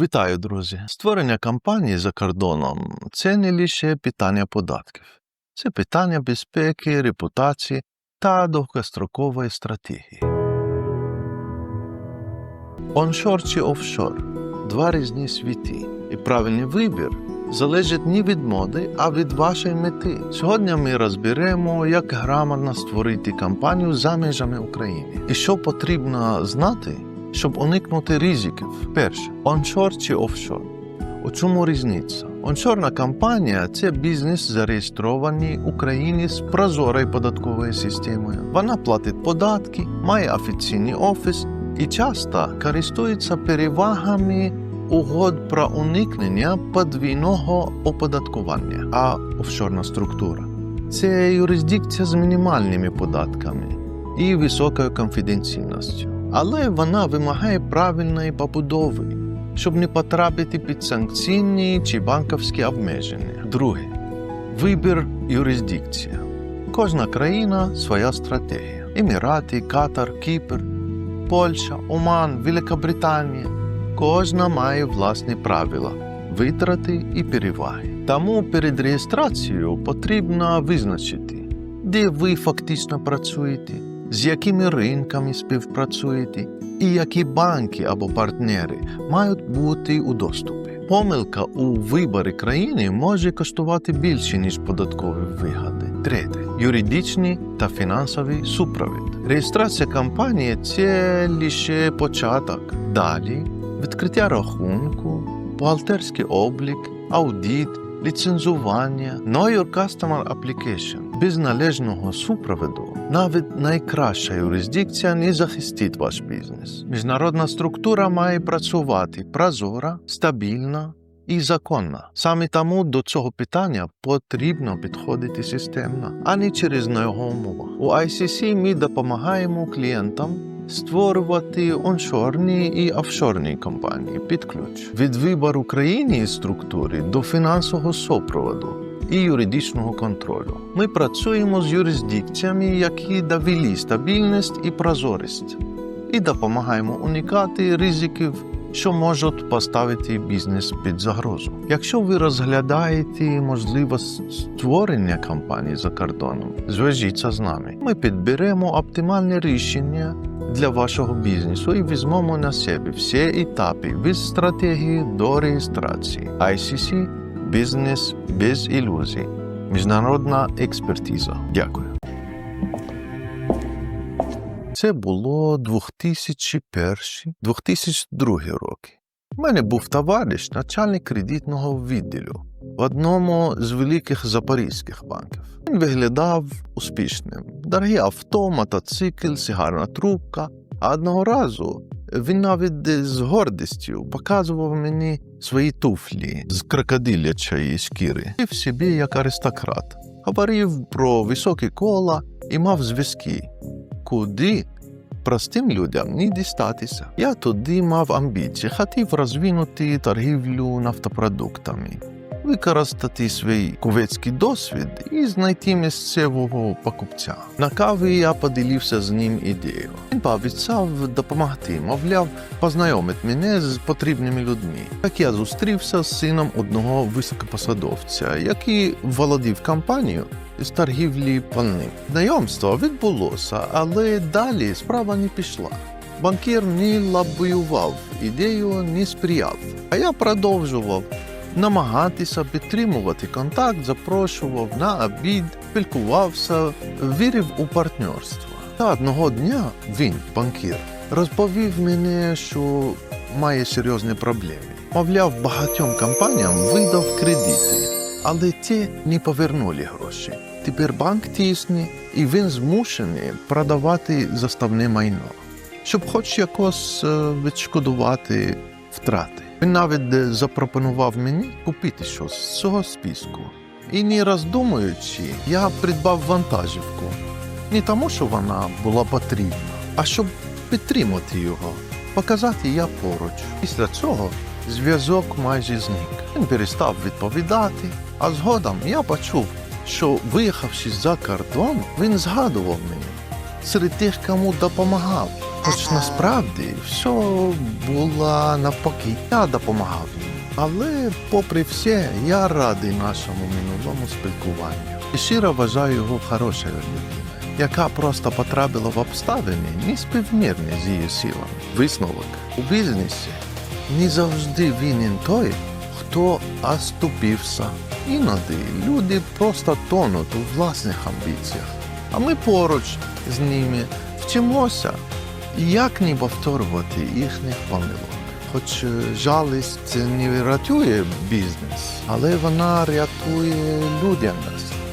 Вітаю, друзі! Створення компанії за кордоном це не лише питання податків, це питання безпеки, репутації та довгострокової стратегії. Оншор чи офшор два різні світи, і правильний вибір залежить не від моди, а від вашої мети. Сьогодні ми розберемо, як грамотно створити компанію за межами України і що потрібно знати, щоб уникнути ризиків. Перше, оншор чи офшор. У чому різниця? Оншорна компанія це бізнес, зареєстрований в Україні з прозорою податковою системою. Вона платить податки, має офіційний офіс і часто користується перевагами угод про уникнення подвійного оподаткування, а офшорна структура це юрисдикція з мінімальними податками і високою конфіденційністю. Але вона вимагає правильної побудови, щоб не потрапити під санкційні чи банківські обмеження. Друге вибір юрисдикція. Кожна країна своя стратегія: Емірати, Катар, Кіпр, Польща, Оман, Великобританія. Кожна має власні правила, витрати і переваги. Тому перед реєстрацією потрібно визначити, де ви фактично працюєте, з якими ринками співпрацюєте, і які банки або партнери мають бути у доступі. Помилка у виборі країни може коштувати більше, ніж податкові вигоди. Третє юридичний та фінансовий супровід. Реєстрація компанії це лише початок. Далі відкриття рахунку, бухгалтерський облік, аудит, ліцензування, Know Your Customer Application. Без належного супроводу навіть найкраща юрисдикція не захистить ваш бізнес. Міжнародна структура має працювати прозора, стабільна і законна. Саме тому до цього питання потрібно підходити системно, а не через його умовах. У ICC ми допомагаємо клієнтам створювати оншорні і офшорні компанії під ключ від вибору країни і структури до фінансового супроводу і юридичного контролю. Ми працюємо з юрисдикціями, які довели стабільність і прозорість, і допомагаємо уникати ризиків. Що можуть поставити бізнес під загрозу. Якщо ви розглядаєте можливість створення компанії за кордоном, зв'яжіться з нами. Ми підберемо оптимальне рішення для вашого бізнесу і візьмемо на себе всі етапи від стратегії до реєстрації. ICC – бізнес без ілюзій. Міжнародна експертиза. Дякую. Це було 2001-2002 роки. У мене був товариш, начальник кредитного відділу в одному з великих запорізьких банків. Він виглядав успішним. Дорогі авто, мотоцикл, сигарна трубка. А одного разу він навіть з гордістю показував мені свої туфлі з крокодилячої шкіри і в собі як аристократ. Говорив про високі кола і мав зв'язки, куди простим людям не дістатися. Я тоді мав амбіції, хотів розвинути торгівлю нафтопродуктами, використати свій кувецький досвід і знайти місцевого покупця. На каві я поділився з ним ідеєю. Він пообіцяв допомогти, мовляв, познайомить мене з потрібними людьми. Так я зустрівся з сином одного високопосадовця, який володів компанією з торгівлі пальним. Знайомство відбулося, але далі справа не пішла. Банкір не лобіював ідею, не сприяв. А я продовжував намагатися підтримувати контакт, запрошував на обід, спілкувався, вірив у партнерство. Та одного дня він, банкір, розповів мені, що має серйозні проблеми. Мовляв, багатьом компаніям видав кредити, але ті не повернули гроші. Тепер банк тісне, і він змушений продавати заставне майно, щоб хоч якось е, відшкодувати втрати. Він навіть е, запропонував мені купити щось з цього списку. І не роздумуючи, я придбав вантажівку. Не тому, що вона була потрібна, а щоб підтримати його, показати я поруч. Після цього зв'язок майже зник. Він перестав відповідати, а згодом я почув, що, виїхавши за кордон, він згадував мене серед тих, кому допомагав. Хоч насправді все було навпаки, я допомагав їм. Але, попри все, я радий нашому минулому спілкуванню. І щиро вважаю його хорошою людиною, яка просто потрапила в обставини неспівмірні з її силами. Висновок у бізнесі не завжди винен той, хто оступився. Іноді люди просто тонуть у власних амбіціях, а ми поруч з ними вчимося, як не повторювати їхніх помилок. Хоч е, жалість не рятує бізнес, але вона рятує людяність.